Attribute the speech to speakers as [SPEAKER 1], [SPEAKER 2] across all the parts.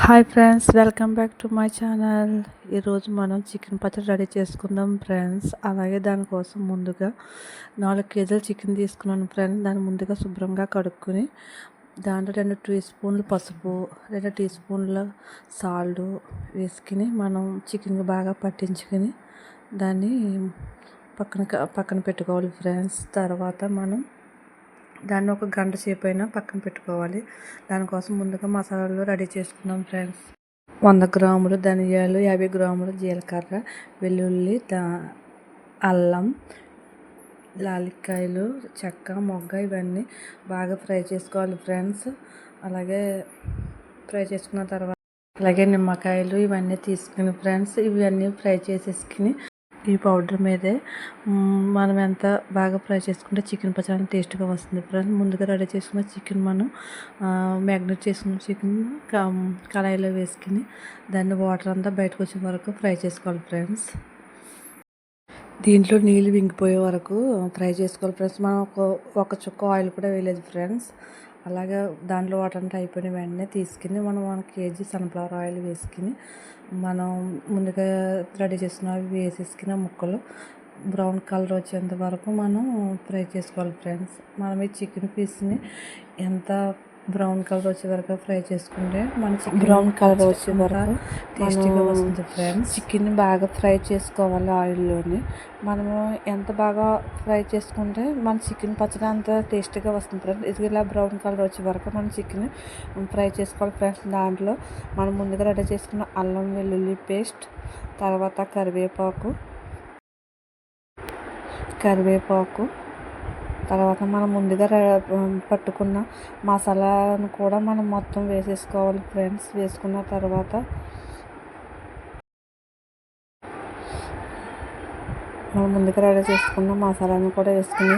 [SPEAKER 1] Hi friends welcome back to my channel ఈరోజు మనం chicken పచ్చడి రెడీ చేసుకుందాం ఫ్రెండ్స్ అలాగే దానికోసం ముందుగా నాలుగు కేజీలు చికెన్ తీసుకున్నాను ఫ్రెండ్స్ దాన్ని ముందుగా శుభ్రంగా కడుక్కొని దాంట్లో రెండు టీ స్పూన్లు పసుపు రెండు టీ స్పూన్ల సాల్ట్ వేసుకుని మనం చికెన్ బాగా పట్టించుకొని దాన్ని పక్కన పక్కన పెట్టుకోవాలి ఫ్రెండ్స్ తర్వాత మనం దాన్ని ఒక గంట సేపు అయినా పక్కన పెట్టుకోవాలి. దానికోసం ముందుగా మసాలాలు రెడీ చేసుకుందాం ఫ్రెండ్స్. వంద గ్రాములు ధనియాలు యాభై గ్రాములు జీలకర్ర వెల్లుల్లి దా అల్లం లాలిక్కాయలు చెక్క మొగ్గ ఇవన్నీ బాగా ఫ్రై చేసుకోవాలి ఫ్రెండ్స్. అలాగే ఫ్రై చేసుకున్న తర్వాత అలాగే నిమ్మకాయలు ఇవన్నీ తీసుకుని ఫ్రెండ్స్ ఇవన్నీ ఫ్రై చేసేసుకుని ఈ పౌడర్ మీదే మనం ఎంత బాగా ఫ్రై చేసుకుంటే చికెన్ పచ్చడి టేస్ట్గా వస్తుంది. ఫ్రెండ్స్ ముందుగా రెడీ చేసుకున్న చికెన్ మనం మ్యాగ్నేట్ చేసుకున్న చికెన్ కళాయిలో వేసుకుని దాన్ని వాటర్ అంతా బయటకు వచ్చే వరకు ఫ్రై చేసుకోవాలి ఫ్రెండ్స్. దీంట్లో నీళ్ళు వింగిపోయే వరకు ఫ్రై చేసుకోవాలి ఫ్రెండ్స్. మనం ఒక ఒక చుక్క ఆయిల్ కూడా వేయలేదు ఫ్రెండ్స్. అలాగే దాంట్లో వాటర్ అంతా అయిపోయిన వెంటనే తీసుకుని మనం వన్ కేజీ సన్ఫ్లవర్ ఆయిల్ వేసుకుని మనం ముందుగా రెడీ చేసిన అవి వేసేసుకున్న ముక్కలు బ్రౌన్ కలర్ వచ్చేంత వరకు మనం ఫ్రై చేసుకోవాలి ఫ్రెండ్స్. మనం ఈ చికెన్ పీస్ని ఎంత బ్రౌన్ కలర్ వచ్చే వరకు ఫ్రై చేసుకుంటే మన బ్రౌన్ కలర్ వచ్చే వరకు టేస్టీగా వస్తుంది ఫ్రెండ్స్ చికెన్ బాగా ఫ్రై చేసుకోవాలి ఆయిల్లోని. మనము ఎంత బాగా ఫ్రై చేసుకుంటే మన చికెన్ పచ్చడి అంత టేస్టీగా వస్తుంది ఫ్రెండ్స్ ఇది ఇలా బ్రౌన్ కలర్ వచ్చే వరకు మనం చికెన్ ఫ్రై చేసుకోవాలి ఫ్రెండ్స్ దాంట్లో మనం ముందుగా రెడీ చేసుకున్న అల్లం వెల్లుల్లి పేస్ట్ తర్వాత కరివేపాకు కరివేపాకు తర్వాత మనం ముందుగా పట్టుకున్న మసాలాను కూడా మనం మొత్తం వేసేసుకోవాలి ఫ్రెండ్స్. వేసుకున్న తర్వాత మనం ముందుగా రెడీ చేసుకున్న మసాలాను కూడా వేసుకుని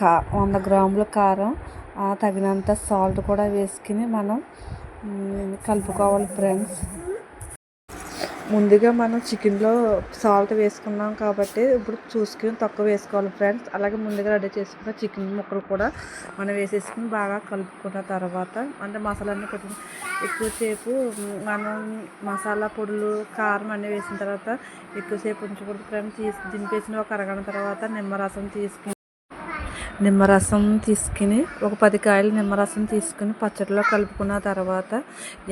[SPEAKER 1] కా వంద గ్రాముల కారం తగినంత సాల్ట్ కూడా వేసుకుని మనం కలుపుకోవాలి ఫ్రెండ్స్. ముందుగా మనం చికెన్లో సాల్ట్ వేసుకున్నాం కాబట్టి ఇప్పుడు చూసుకుని తక్కువ వేసుకోవాలి ఫ్రెండ్స్ అలాగే ముందుగా రెడీ చేసుకున్న చికెన్ ముక్కలు కూడా మనం వేసేసుకుని బాగా కలుపుకున్న తర్వాత అంటే మసాలాన్ని కొంచెం ఎక్కువసేపు మనం మసాలా పొడులు కారం అన్నీ వేసిన తర్వాత ఎక్కువసేపు ఉంచకూడదు ఫ్రెండ్స్ తీసి దింపేసిన ఒక అరగంట తర్వాత నిమ్మరసం తీసుకుని నిమ్మరసం తీసుకుని ఒక పది కాయలు నిమ్మరసం తీసుకుని పచ్చడిలో కలుపుకున్న తర్వాత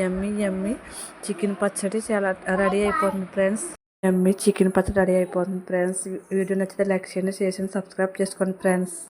[SPEAKER 1] ఎమ్మి ఎమ్మి చికెన్ పచ్చడి చాలా రెడీ అయిపోతుంది ఫ్రెండ్స్. ఎమ్మి చికెన్ పచ్చడి రెడీ అయిపోతుంది ఫ్రెండ్స్. వీడియో నచ్చితే లైక్ చేయండి షేర్ చేయండి సబ్స్క్రైబ్ చేసుకోండి ఫ్రెండ్స్.